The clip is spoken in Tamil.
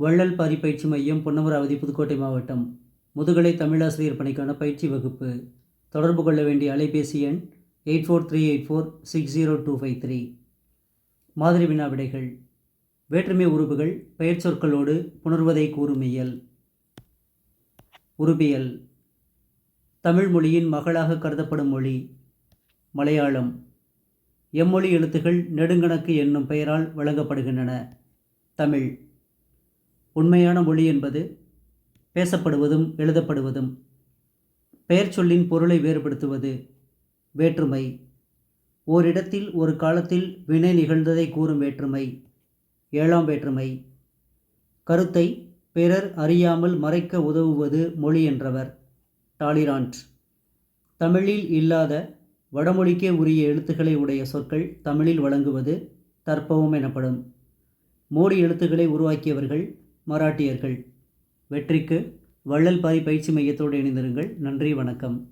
வள்ளல் பாரி பயிற்சி மையம் பொன்னமராவதி புதுக்கோட்டை மாவட்டம். முதுகலை தமிழாசிரியர் பணிக்கான பயிற்சி வகுப்பு. தொடர்பு கொள்ள வேண்டிய அலைபேசி எண் eight four three eight four six zero two five three. மாதிரி வினா விடைகள் வேற்றுமை உறுப்புகள் பெயர் சொற்களோடு புணர்வதை கூறும் இயல். உருபியல் தமிழ் மொழியின் மகளாக கருதப்படும் மொழி. மலையாளம். எம்மொழி எழுத்துகள் நெடுங்கணக்கு என்னும் பெயரால் வழங்கப்படுகின்றன. தமிழ். உண்மையான மொழி என்பது பேசப்படுவதும் எழுதப்படுவதும் பெயர் சொல்லின் பொருளை வேறுபடுத்துவது வேற்றுமை. ஓரிடத்தில் ஒரு காலத்தில் வினை நிகழ்ந்ததை கூறும் வேற்றுமை ஏழாம் வேற்றுமை. கருத்தை பிறர் அறியாமல் மறைக்க உதவுவது மொழி என்றவர் டாலிரான்ட் தமிழில் இல்லாத வடமொழிக்கே உரிய எழுத்துக்களை உடைய சொற்கள் தமிழில் வழங்குவது தற்பவம் எனப்படும். மோடி எழுத்துக்களை உருவாக்கியவர்கள் மராட்டியர்கள். வெற்றிக்கு வள்ளல் பாரி பயிற்சி மையத்தோடு இணைந்திருங்கள். நன்றி வணக்கம்.